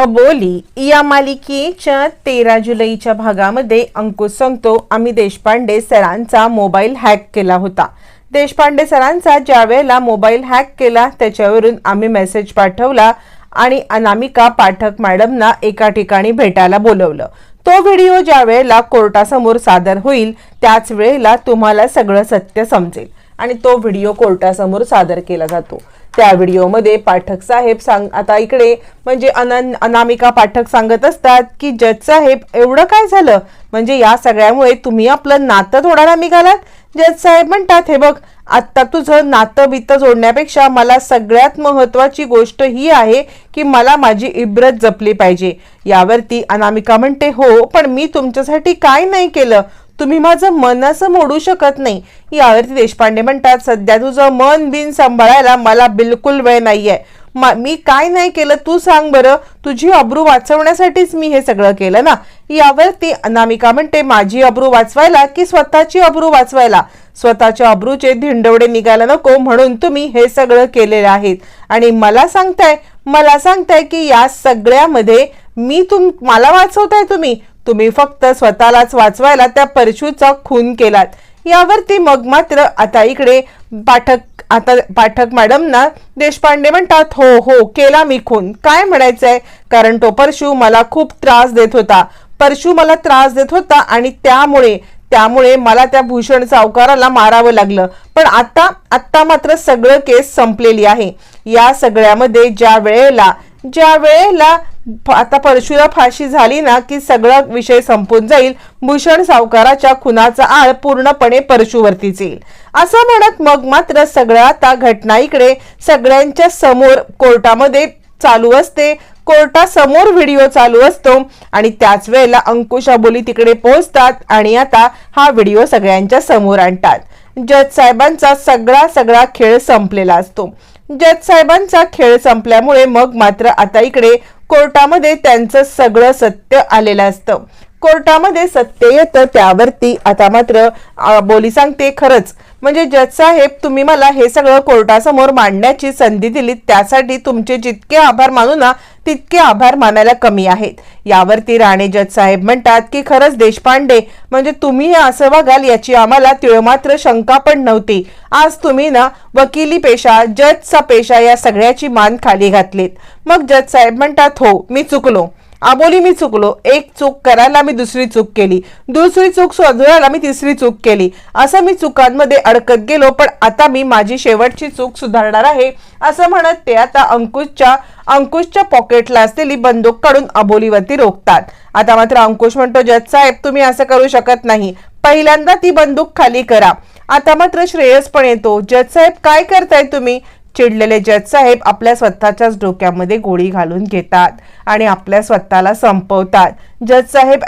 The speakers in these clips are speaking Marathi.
अबोली या मालिकेच्या तेरा जुलैच्या भागामध्ये अंकुश सांगतो आम्ही देशपांडे सरांचा मोबाईल हॅक केला होता. देशपांडे सरांचा ज्या वेळेला मोबाईल हॅक केला त्याच्यावरून आम्ही मेसेज पाठवला आणि अनामिका पाठक मॅडमना एका ठिकाणी भेटायला बोलवलं. तो व्हिडिओ ज्या वेळेला कोर्टासमोर सादर होईल त्याच वेळेला तुम्हाला सगळं सत्य समजेल. आणि तो व्हिडिओ कोर्टासमोर सादर केला जातो. त्या व्हिडिओमध्ये पाठक साहेब सांग आता इकडे म्हणजे अनन अनामिका पाठक सांगत असतात की जज साहेब एवढं काय झालं? म्हणजे या सगळ्यामुळे तुम्ही आपलं नातं तोडायला निघालात? जज साहेब म्हणतात हे बघ आत्ता तुझं नातं बित्त जोडण्यापेक्षा मला सगळ्यात महत्वाची गोष्ट ही आहे की मला माझी इब्रत जपली पाहिजे. यावरती अनामिका म्हणते हो पण मी तुमच्यासाठी काय नाही केलं? तुम्ही माझं मन असं मोडू शकत नाही. यावरती देशपांडे म्हणतात सध्या तुझं मन बिन सांभाळायला मला बिलकुल वेळ नाहीये. म- मी काय नाही केलं तू सांग बरं. तुझी अब्रू वाचवण्यासाठीच मी हे सगळं केलं ना? यावरती अनामिका म्हणते माझी अब्रू वाचवायला की स्वतःची अब्रू वाचवायला? स्वतःच्या अब्रूचे धिंडवडे निघायला नको म्हणून तुम्ही हे सगळं केलेलं आहेत. आणि मला सांगताय मला सांगताय की या सगळ्यामध्ये मी तुम मला वाचवताय तुम्ही. तुम्ही फक्त स्वतःलाच वाचवायला त्या परशूचा खून केलात. यावरती मग मात्र आता इकडे पाठक आता पाठक मॅडमना देशपांडे म्हणतात हो हो केला मी खून. काय म्हणायचंय? कारण तो परशू मला खूप त्रास देत होता. परशू मला त्रास देत होता आणि त्यामुळे त्यामुळे मला त्या भूषण सावकाराला मारावं लागलं. पण आता आत्ता मात्र सगळं केस संपलेली आहे. या सगळ्यामध्ये ज्या वेळेला ज्या वेळेला आता परशुला फाशी झाली ना की सगळा विषय संपून जाईल. भूषण सावकाराच्या खुनाचा आळ पूर्णपणे परशुवरतीच येईल. असं म्हणत मग मात्र सगळ्या आता घटना इकडे सगळ्यांच्या समोर कोर्टामध्ये चालू असते. कोर्टासमोर व्हिडिओ चालू असतो आणि त्याच वेळेला अंकुश अबोली तिकडे पोहोचतात आणि आता हा व्हिडिओ सगळ्यांच्या समोर आणतात. जज साहेबांचा सगळा सगळा खेळ संपलेला असतो. जज साहेबांचा खेळ संपल्यामुळे मग मात्र आता इकडे कोर्टामध्ये त्यांचं सगळं सत्य आलेलं असतं. कोर्टामध्ये सत्य येतं त्यावरती आता मात्र बोली सांगते खरंच. म्हणजे जज साहेब तुम्ही मला हे सगळं कोर्टासमोर मांडण्याची संधी दिली त्यासाठी तुमचे जितके आभार मानू ना तितके आभार मानायला कमी आहेत. यावरती राणे जज साहेब म्हणतात की खरंच देशपांडे म्हणजे तुम्ही हे असं वागाल याची आम्हाला तिळमात्र शंका पण नव्हती. आज तुम्ही ना वकिली पेशा जजचा पेशा या सगळ्याची मान खाली घातलीत. मग जज साहेब म्हणतात हो मी चुकलो. आबोली मी चुकलो. एक चूक करायला मी दुसरी चूक केली. दुसरी चूक सुधारायला मी तिसरी चूक केली. असं मी चुकांमध्ये अडकत गेलो पण आता मी माझी शेवटची चूक सुधारणार आहे असं म्हणत ते आता अंकुशच्या अंकुशच्या पॉकेटला असलेली बंदूक काढून अबोलीवरती रोखतात. आता मात्र अंकुश म्हणतो जज साहेब तुम्ही असं करू शकत नाही. पहिल्यांदा ती बंदूक खाली करा. आता मात्र श्रेयस पण येतो जज साहेब काय करताय तुम्ही? चिडलेले जज साहेब आपल्या स्वतःच्याच डोक्यामध्ये गोळी घालून घेतात आणि आपल्या स्वतःला संपवतात. जज साहेब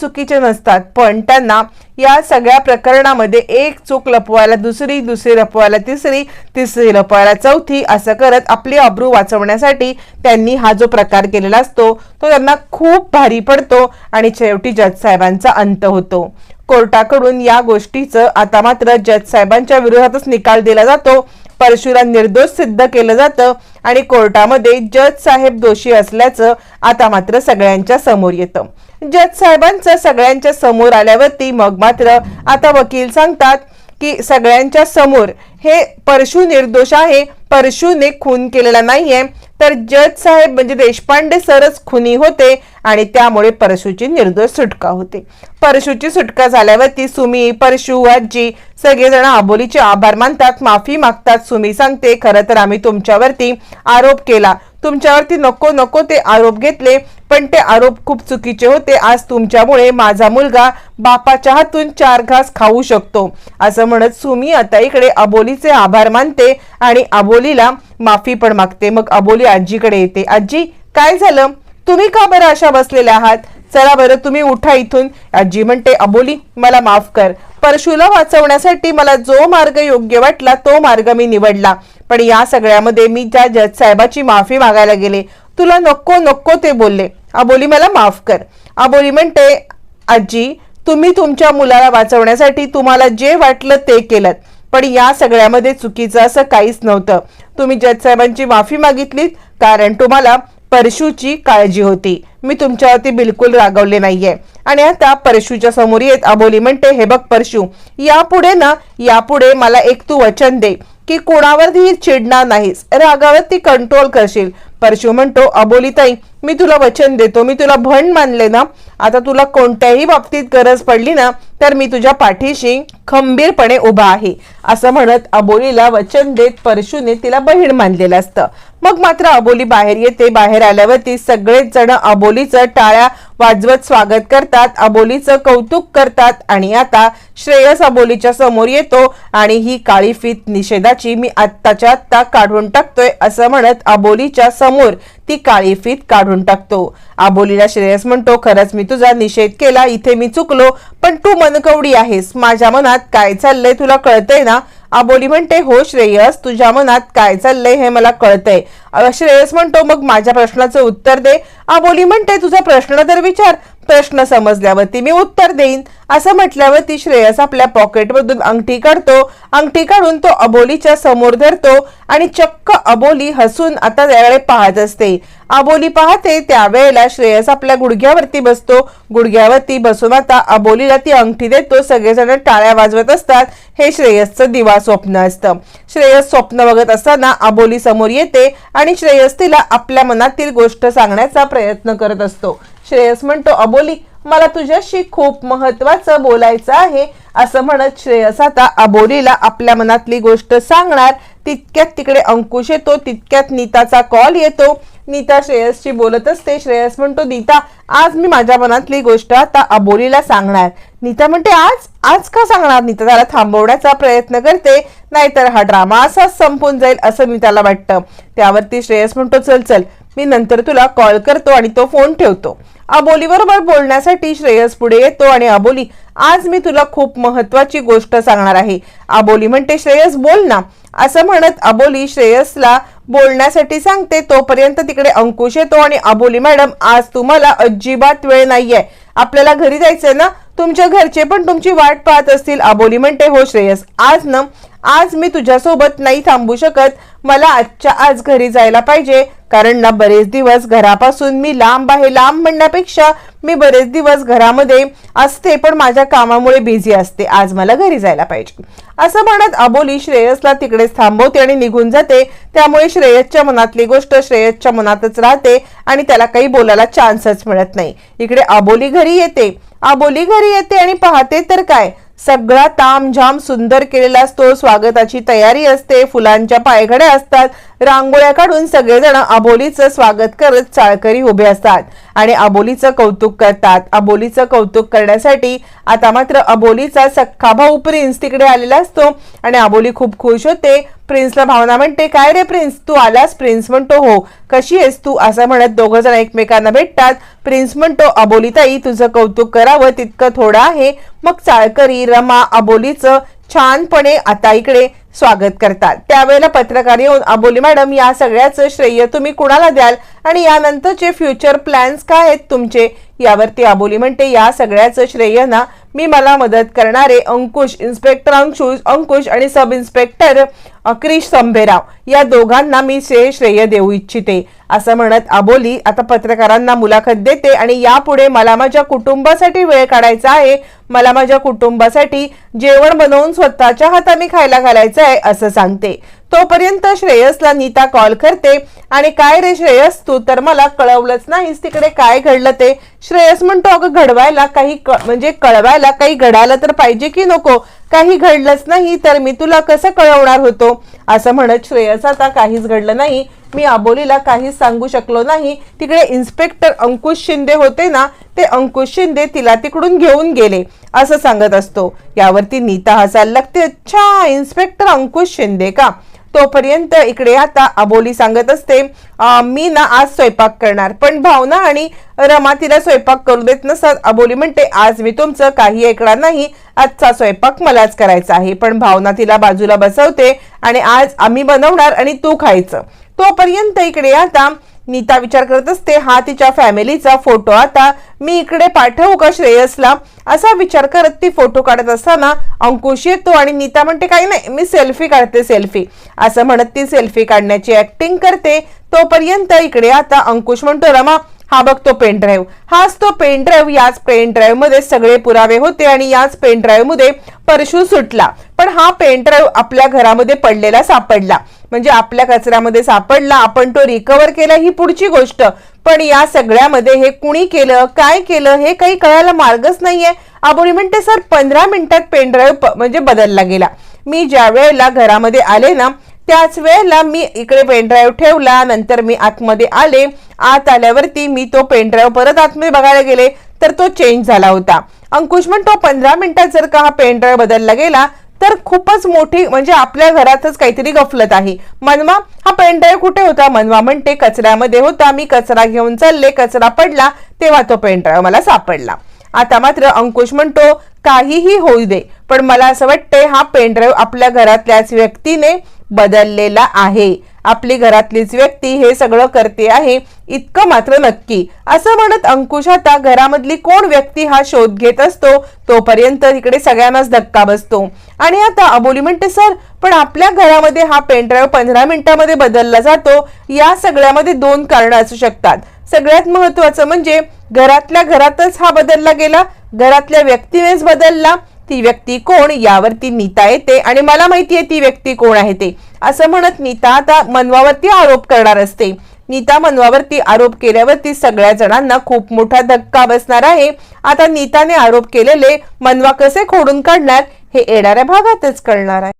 चुकीचे नसतात पण त्यांना या सगळ्या प्रकरणामध्ये एक चूक लपवायला दुसरी दुसरी लपवायला तिसरी तिसरी लपवायला चौथी असं करत आपली अब्रू वाचवण्यासाठी त्यांनी हा जो प्रकार केलेला असतो तो त्यांना खूप भारी पडतो आणि शेवटी जज साहेबांचा अंत होतो. कोर्टाकडून या गोष्टीचं आता मात्र जज साहेबांच्या विरोधातच निकाल दिला जातो परशुरा निर्दोष सिद्ध केलं जातं आणि कोर्टामध्ये जज साहेब दोषी असल्याचं आता मात्र सगळ्यांच्या समोर येतं. जज साहेबांचं सगळ्यांच्या समोर आल्यावरती मग मात्र आता वकील सांगतात की सगळ्यांच्या समोर हे परशु निर्दोष आहे परशुने खून केलेला नाहीये तर जज साहेब म्हणजे देशपांडे सरच खुनी होते आणि त्यामुळे परशुची निर्दोष सुटका होते. परशुची सुटका झाल्यावरती सुमी परशु आजी सगळेजण आबोलीचे आभार मानतात. माफी मागतात. सुमी सांगते खरं तर आम्ही तुमच्यावरती आरोप केला. तुमच्यावरती नको नको ते आरोप घेतले पण ते आरोप खूप चुकीचे होते. आज तुमच्यामुळे माझा मुलगा बापाच्या हातून चार घास खाऊ शकतो. असं म्हणत सुमी आता इकडे अबोलीचे आभार मानते आणि अबोलीला माफी पण मागते. मग अबोली आजीकडे येते. आजी काय झालं? तुम्ही का बरं अशा बसलेल्या आहात? चला बरं तुम्ही उठा इथून. आजी म्हणते अबोली मला माफ कर. परशुला वाचवण्यासाठी मला जो मार्ग योग्य वाटला तो मार्ग मी निवडला. पण या सगळ्यामध्ये मी त्या जज साहेबाची माफी मागायला गेले. तुला नको नको ते बोलले. अबोली मला माफ कर. अबोली म्हणते आजी तुम्ही तुमच्या मुलाला वाचवण्यासाठी तुम्हाला जे वाटलं ते केलं पण या सगळ्यामध्ये चुकीचं असं काहीच नव्हतं. तुम्ही जज साहेबांची माफी मागितलीत कारण तुम्हाला परशूची काळजी होती. मी तुमच्यावरती बिलकुल रागवले नाहीये. आणि आता परशूच्या समोर येत अबोली म्हणते हे बघ परशू यापुढे ना यापुढे मला एक तू वचन दे की कोणावरही चिडणार नाहीस. रागावरती कंट्रोल करशील. परशु म्हणतो अबोलीताई मी तुला वचन देतो मी तुला भण मानले ना आता तुला कोणत्याही बाबतीत गरज पडली ना तर मी तुझ्या पाठीशी खंबीरपणे उभा आहे. असं म्हणत अबोलीला वचन देत परशुने तिला बहीण मानलेलं असतं. मग मात्र अबोली बाहेर येते. बाहेर आल्यावरती सगळेच जण अबोलीचं टाळ्या वाजवत स्वागत करतात अबोलीचं कौतुक करतात आणि आता श्रेयस अबोलीच्या समोर येतो आणि ही काळी फीत निषेधाची मी आत्ताच्या आत्ता काढून टाकतोय असं म्हणत अबोलीच्या समोर ती काळी फीत काढून टाकतो. आबोलीला श्रेयस म्हणतो खरंच मी तुझा निषेध केला इथे मी चुकलो पण तू मनकवडी आहेस. माझ्या मनात काय चाललंय तुला कळतंय ना? आबोली म्हणते हो श्रेयस तुझ्या मनात काय चाललंय हे मला कळतंय. अ, श्रेयस म्हणतो मग माझ्या प्रश्नाचं उत्तर दे. आबोली म्हणते तुझा प्रश्न तर विचार. प्रश्न समजल्यावरती मी उत्तर देईन. असं म्हटल्यावरती श्रेयस आपल्या पॉकेटमधून अंगठी काढतो. अंगठी काढून तो अबोलीच्या समोर धरतो आणि चक्क अबोली हसून आता त्याकडे पाहत असते. अबोली पाहते त्यावेळेला श्रेयस आपल्या गुडघ्यावरती बसतो. गुडघ्यावरती बसून आता अबोलीला ती अंगठी देतो. सगळेजण टाळ्या वाजवत असतात. हे श्रेयसचं दिवा स्वप्न असतं. श्रेयस स्वप्न बघत असताना अबोली समोर येते. आणि श्रेयस तिला आपल्या मनातील गोष्ट सांगण्याचा प्रयत्न करत असतो. श्रेयस म्हणतो अबोली मला तुझ्याशी खूप महत्वाचं बोलायचं आहे. असं म्हणत श्रेयस आता अबोलीला आपल्या मनातली गोष्ट सांगणार. तितक्यात तिकडे अंकुश येतो तितक्यात नीताचा कॉल येतो. नीता श्रेयसशी बोलत असते श्रेयस म्हणतो नीता आज मी माझ्या मनातली गोष्ट आता अबोलीला सांगणार. नीता म्हणते आज? आज का सांगणार? नीता त्याला थांबवण्याचा प्रयत्न करते नाहीतर हा ड्रामा असाच संपून जाईल असं नीताला वाटतं. त्यावरती श्रेयस म्हणतो चल चल मी नंतर तुला कॉल करतो आणि तो फोन ठेवतो. अबोली बरोबर बोलण्यासाठी श्रेयस पुढे येतो आणि अबोली आज मी तुला खूप महत्वाची गोष्ट सांगणार आहे. अबोली म्हणते श्रेयस बोल ना. असं म्हणत अबोली श्रेयसला बोलण्यासाठी सांगते तोपर्यंत तिकडे अंकुश येतो आणि अबोली मॅडम आज तुम्हाला अजिबात वेळ नाहीये. आपल्याला घरी जायचंय ना? तुमच्या घरचे पण तुमची वाट पाहत असतील. अबोली म्हणते हो श्रेयस आज ना आज मी तुझ्यासोबत नाही थांबू शकत. मला आजच्या आज घरी जायला पाहिजे. कारण ना बरेच दिवस घरापासून मी लांब आहे. लांब म्हणण्यापेक्षा मी बरेच दिवस घरामध्ये असते पण माझ्या कामामुळे बिझी असते. आज मला घरी जायला पाहिजे. असं म्हणत अबोली श्रेयसला तिकडेच थांबवते आणि निघून जाते. त्यामुळे श्रेयसच्या मनातली गोष्ट श्रेयसच्या मनातच राहते आणि त्याला काही बोलायला चान्सच मिळत नाही. इकडे अबोली घरी येते. अबोली घरी येते आणि पाहते तर काय? सगळा तामझाम सुंदर केलेला असतो. स्वागताची तयारी असते. फुलांच्या पायघड्या असतात. रांगोळ्या काढून सगळेजण अबोलीचं स्वागत करत चाळकरी उभे असतात. आणि अबोलीचं कौतुक करतात. अबोलीचं कौतुक करण्यासाठी आता मात्र अबोलीचा सख्खा भाऊ प्रिन्स तिकडे आलेला असतो. आणि अबोली खूप खुश होते. प्रिन्सला भावना म्हणते काय रे प्रिन्स? तू आलास? प्रिन्स म्हणतो हो. कशी आहेस तू? असं म्हणत दोघं जण एकमेकांना भेटतात. प्रिन्स म्हणतो अबोलीताई तुझं कौतुक करावं तितकं थोडं आहे. मग चाळकरी रमा अबोलीचं छानपणे आता इकडे स्वागत करतात. त्यावेळेला पत्रकार येऊन अबोली मॅडम या सगळ्याचं श्रेय तुम्ही कुणाला द्याल? आणि यानंतरचे फ्युचर प्लॅन्स काय आहेत तुमचे? यावरती अबोली म्हणते या सगळ्याचं श्रेय ना मी मला मदत करणारे अंकुश इन्स्पेक्टर अंकुश अंकुश आणि सब इन्स्पेक्टर क्रिश संभेराव. या दोघांना मी श्रेय श्रेय देऊ इच्छिते. असं म्हणत अबोली आता पत्रकारांना मुलाखत देते आणि यापुढे मला माझ्या कुटुंबासाठी वेळ काढायचा आहे. मला माझ्या कुटुंबासाठी जेवण बनवून स्वतःच्या हाताने खायला घालायचं आहे असं सांगते. तोपर्यंत श्रेयसला नीता कॉल करते. आणि काय रे श्रेयस? तू तर मला कळवलंच नाहीस. तिकडे काय घडलं ते? श्रेयस म्हणतो अगं घडवायला काही क- म्हणजे कळवायला काही घडायला तर पाहिजे की नको. काही घडलंच नाही तर मी तुला कसं कळवणार होतो? असं म्हणत श्रेयस आता काहीच घडलं नाही. मी अबोलीला काहीच सांगू शकलो नाही. तिकडे इन्स्पेक्टर अंकुश शिंदे होते ना ते अंकुश शिंदे तिला तिकडून घेऊन गेले. असं सांगत असतो. यावरती नीता हसायला लागते. अच्छा इन्स्पेक्टर अंकुश शिंदे का? तोपर्यंत इकडे आता अबोली सांगत असते मी ना आज स्वयंपाक करणार पण भावना आणि रमा तिला स्वयंपाक करू देत नसतात अबोली म्हणते आज मी तुमचं काही ऐकणार नाही आजचा स्वयंपाक मलाच करायचा आहे. पण भावना तिला बाजूला बसवते आणि आज आम्ही बनवणार आणि तू खायचं. तोपर्यंत इकडे आता नीता विचार करत असते हा तिच्या फॅमिलीचा फोटो. आता मी इकडे पाठवू का श्रेयसला? असा विचार करत ती फोटो काढत असताना अंकुश येतो आणि नीता म्हणते काही नाही मी सेल्फी काढते सेल्फी. असं म्हणत ती सेल्फी काढण्याची ऍक्टिंग करते. तोपर्यंत इकडे आता अंकुश म्हणतो रमा हा बघ तो पेन ड्राईव्ह हाच तो पेन ड्राईव्ह याच पेन ड्राईव्हमध्ये सगळे पुरावे होते आणि याच पेन ड्राईव्हमध्ये परशू सुटला. पण हा पेन ड्राईव्ह आपल्या घरामध्ये पडलेला सापडला. म्हणजे आपल्या कचऱ्यामध्ये सापडला. आपण तो रिकवर केला ही पुढची गोष्ट. पण या सगळ्यामध्ये हे कुणी केलं काय केलं हे काही कळायला मार्गच नाहीये. आबोली म्हणते सर पंधरा मिनिटात पेन ड्राईव्ह म्हणजे बदलला गेला. मी ज्या वेळेला घरामध्ये आले ना त्याच वेळेला मी इकडे पेनड्राईव्ह ठेवला नंतर मी आतमध्ये आले. आत आल्यावरती मी तो पेनड्राईव्ह परत आतमध्ये बघायला गेले तर तो चेंज झाला होता. अंकुश म्हणतो पंधरा मिनिटात जर का हा पेनड्राईव्ह बदलला गेला तर खूपच मोठी म्हणजे आपल्या घरातच काहीतरी गफलत आहे. मनवा हा पेनड्राईव्ह कुठे होता? मनवा म्हणते कचऱ्यामध्ये होता. मी कचरा घेऊन चालले कचरा पडला तेव्हा तो पेनड्राईव्ह मला सापडला. आता मात्र अंकुश म्हणतो काहीही होऊ दे. पण मला असं वाटतंय हा पेनड्राईव्ह आपल्या घरातल्याच व्यक्तीने बदललेला आहे. आपली घरातलीच व्यक्ती हे सगळं करते आहे. इतकं मात्र नक्की. असं म्हणत अंकुश आता घरामधली कोण व्यक्ती हा शोध घेत असतो तोपर्यंत इकडे सगळ्यांनाच धक्का बसतो. आणि आता अबोली म्हणते सर पण आपल्या घरामध्ये हा पेनड्राईव्ह पंधरा मिनिटामध्ये बदलला जातो. या सगळ्यामध्ये दोन कारण असू शकतात. सगळ्यात महत्वाचं म्हणजे घरातल्या घरातच हा बदलला गेला घरातल्या व्यक्तीनेच बदलला ती व्यक्ती कोण? यावरती नीता येते आणि मला माहितीये ती व्यक्ती कोण आहे ते. असं म्हणत नीता आता मनवावरती आरोप करणार असते. नीता मनवावरती आरोप केल्यावरती सगळ्या जणांना खूप मोठा धक्का बसणार आहे. आता नीताने आरोप केलेले मनवा कसे खोडून काढणार हे येणाऱ्या भागातच कळणार आहे.